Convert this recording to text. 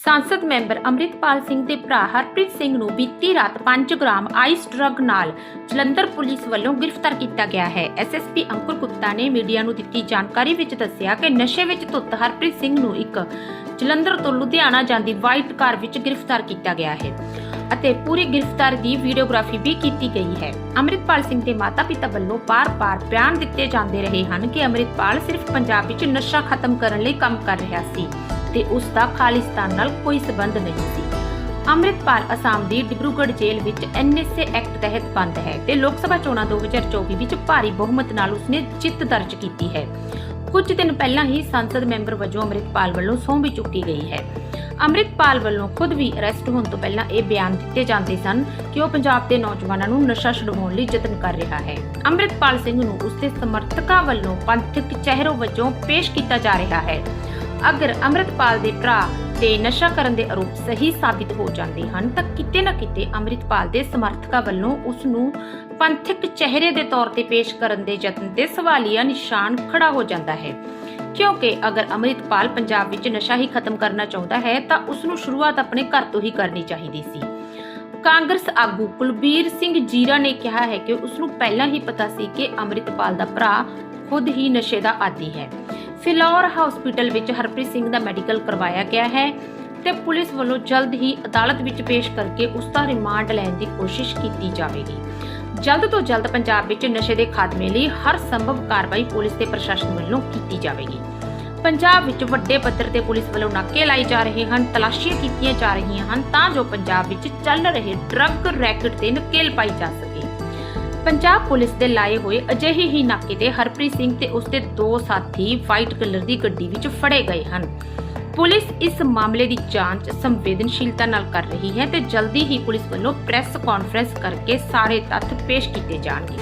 ਸੰਸਦ ਮੈਂਬਰ ਅੰਮ੍ਰਿਤਪਾਲ ਸਿੰਘ ਦੇ ਭਰਾ ਹਰਪ੍ਰੀਤ ਸਿੰਘ ਨੂੰ ਬੀਤੀ ਰਾਤ 5 ਗ੍ਰਾਮ ਆਈਸ ਡਰੱਗ ਨਾਲ ਜਲੰਧਰ ਪੁਲਿਸ ਵੱਲੋਂ ਗ੍ਰਿਫਤਾਰ ਕੀਤਾ ਗਿਆ ਹੈ। ਐਸਐਸਪੀ ਅੰਕੁਰ ਗੁਪਤਾ ਨੇ ਮੀਡੀਆ ਨੂੰ ਦਿੱਤੀ ਜਾਣਕਾਰੀ ਵਿੱਚ ਦੱਸਿਆ ਕਿ ਨਸ਼ੇ ਵਿੱਚ ਧੁੱਤ ਹਰਪ੍ਰੀਤ ਸਿੰਘ ਨੂੰ ਇੱਕ ਜਲੰਧਰ ਤੋਂ ਲੁਧਿਆਣਾ ਜਾਂਦੀ ਵਾਈਟ ਕਾਰ ਵਿੱਚ ਗ੍ਰਿਫਤਾਰ ਕੀਤਾ ਗਿਆ ਹੈ ਅਤੇ ਪੂਰੀ ਗ੍ਰਿਫਤਾਰ ਦੀ ਵੀਡੀਓਗ੍ਰਾਫੀ ਵੀ ਕੀਤੀ ਗਈ ਹੈ। ਅੰਮ੍ਰਿਤਪਾਲ ਸਿੰਘ ਦੇ ਮਾਤਾ-ਪਿਤਾ ਵੱਲੋਂ ਬਾਰ-ਬਾਰ ਬਿਆਨ ਦਿੱਤੇ ਜਾਂਦੇ ਰਹੇ ਹਨ ਕਿ ਅੰਮ੍ਰਿਤਪਾਲ ਸਿਰਫ ਪੰਜਾਬ ਵਿੱਚ ਨਸ਼ਾ ਖਤਮ ਕਰਨ ਲਈ ਕੰਮ ਕਰ ਰਿਹਾ ਸੀ। ਤੇ ਉਸ ਦਾ ਖਾਲਿਸਤਾਨ ਨਾਲ ਕੋਈ ਸਬੰਧ ਨਹੀਂ ਸੀ। ਅੰਮ੍ਰਿਤਪਾਲ ਅਸਾਮ ਦੀ ਡਿਬਰੂਗੜ੍ਹ ਜੇਲ੍ਹ ਵਿੱਚ ਐਨਐਸਏ ਐਕਟ ਤਹਿਤ ਬੰਦ ਹੈ ਤੇ ਲੋਕ ਸਭਾ ਚੋਣਾਂ 2024 ਵਿੱਚ ਭਾਰੀ ਬਹੁਮਤ ਨਾਲ ਉਸਨੇ ਜਿੱਤ ਦਰਜ ਕੀਤੀ ਹੈ। ਕੁਝ ਦਿਨ ਪਹਿਲਾਂ ਹੀ ਸੰਸਦ ਮੈਂਬਰ ਵਜੋਂ ਅੰਮ੍ਰਿਤਪਾਲ ਵੱਲੋਂ ਸਹੁੰ ਵੀ ਚੁੱਕੀ ਗਈ ਹੈ। ਅੰਮ੍ਰਿਤਪਾਲ ਵੱਲੋਂ ਖੁਦ ਵੀ ਅਰੈਸਟ ਹੋਣ ਤੋਂ ਪਹਿਲਾਂ ਇਹ ਬਿਆਨ ਦਿੱਤੇ ਜਾਂਦੇ ਸਨ ਕਿ ਉਹ ਪੰਜਾਬ ਦੇ ਨੌਜਵਾਨਾਂ ਨੂੰ ਨਸ਼ਾ ਛੁਡਵਾਉਣ ਲਈ ਯਤਨ ਕਰ ਰਿਹਾ ਹੈ। ਅੰਮ੍ਰਿਤਪਾਲ ਸਿੰਘ ਨੂੰ ਉਸਦੇ ਸਮਰਥਕਾਂ ਵੱਲੋਂ ਪੰਥਕ ਚਿਹਰੋ ਵਜੋਂ ਪੇਸ਼ ਕੀਤਾ ਜਾ ਰਿਹਾ ਹੈ। ਅਗਰ ਅੰਮ੍ਰਿਤਪਾਲ ਦੇ ਭਰਾ ਤੇ ਨਸ਼ਾ ਕਰਨ ਦੇ ਆਰੋਪ ਸਹੀ ਸਾਬਿਤ ਹੋ ਜਾਂਦੇ ਹਨ, ਤਾਂ ਕਿਤੇ ਨਾ ਕਿਤੇ ਅੰਮ੍ਰਿਤਪਾਲ ਦੇ ਸਮਰਥਕਾਂ ਵੱਲੋਂ ਉਸ ਨੂੰ ਪੰਥਕ ਚਿਹਰੇ ਦੇ ਤੌਰ ਤੇ ਪੇਸ਼ ਕਰਨ ਦੇ ਯਤਨ ਤੇ ਸਵਾਲੀਆ ਨਿਸ਼ਾਨ ਖੜਾ ਹੋ ਜਾਂਦਾ ਹੈ। ਕਿਉਂਕਿ ਅਗਰ ਅੰਮ੍ਰਿਤਪਾਲ ਪੰਜਾਬ ਵਿੱਚ ਨਸ਼ਾ ਹੀ ਖਤਮ ਕਰਨਾ ਚਾਹੁੰਦਾ ਹੈ, ਤਾਂ ਉਸ ਨੂੰ ਸ਼ੁਰੂਆਤ ਆਪਣੇ ਘਰ ਤੋਂ ਹੀ ਕਰਨੀ ਚਾਹੀਦੀ ਸੀ। ਕਾਂਗਰਸ ਆਗੂ ਕੁਲਬੀਰ ਸਿੰਘ ਜੀਰਾ ਨੇ ਕਿਹਾ ਹੈ ਕਿ ਉਸ ਨੂੰ ਪਹਿਲਾਂ ਹੀ ਪਤਾ ਸੀ ਕਿ ਅੰਮ੍ਰਿਤਪਾਲ ਦਾ ਭਰਾ ਖੁਦ ਹੀ ਨਸ਼ੇ ਦਾ ਆਦੀ ਹੈ। ਫਿਲੌਰ ਹਸਪੀਟਲ ਵਿੱਚ ਹਰਪ੍ਰੀਤ ਸਿੰਘ ਦਾ ਮੈਡੀਕਲ ਕਰਵਾਇਆ ਗਿਆ ਹੈ ਤੇ ਪੁਲਿਸ ਵੱਲੋਂ ਜਲਦ ਹੀ ਅਦਾਲਤ ਵਿੱਚ ਪੇਸ਼ ਕਰਕੇ ਉਸ ਦਾ ਰਿਮਾਂਡ ਲੈਣ ਦੀ ਕੋਸ਼ਿਸ਼ ਕੀਤੀ ਜਾਵੇਗੀ। ਜਲਦ ਤੋਂ ਜਲਦ ਪੰਜਾਬ ਵਿੱਚ ਨਸ਼ੇ ਦੇ ਖਾਤਮੇ ਲਈ ਹਰ ਸੰਭਵ ਕਾਰਵਾਈ ਪੁਲਿਸ ਤੇ ਪ੍ਰਸ਼ਾਸਨ ਵੱਲੋਂ ਕੀਤੀ ਜਾਵੇਗੀ। ਪੰਜਾਬ ਵਿੱਚ ਵੱਡੇ ਪੱਧਰ ਤੇ ਪੁਲਿਸ ਵੱਲੋਂ ਨਾਕੇ ਲਾਏ ਜਾ ਰਹੇ ਹਨ, ਤਲਾਸ਼ੀਆਂ ਕੀਤੀਆਂ ਜਾ ਰਹੀਆਂ ਹਨ ਤਾਂ ਜੋ ਪੰਜਾਬ ਵਿੱਚ ਚੱਲ ਰਹੇ ਡਰੱਗ ਰੈਕਟ ਤੇ ਨਕੇਲ ਪਾਈ ਜਾ ਸਕੇ। ਪੰਜਾਬ ਪੁਲਿਸ ਦੇ ਲਾਏ ਹੋਏ ਅਜਿਹੇ ਹੀ ਨਾਕੇ ਤੇ ਹਰਪ੍ਰੀਤ ਸਿੰਘ ਤੇ ਉਸਦੇ ਦੋ ਸਾਥੀ ਵਾਈਟ ਕਲਰ ਦੀ ਗੱਡੀ ਵਿੱਚ ਫੜੇ ਗਏ ਹਨ। ਪੁਲਿਸ ਇਸ ਮਾਮਲੇ ਦੀ ਜਾਂਚ ਸੰਵੇਦਨਸ਼ੀਲਤਾ ਨਾਲ ਕਰ ਰਹੀ ਹੈ ਤੇ ਜਲਦੀ ਹੀ ਪੁਲਿਸ ਵੱਲੋਂ ਪ੍ਰੈਸ ਕਾਨਫਰੰਸ ਕਰਕੇ ਸਾਰੇ ਤੱਥ ਪੇਸ਼ ਕੀਤੇ ਜਾਣਗੇ।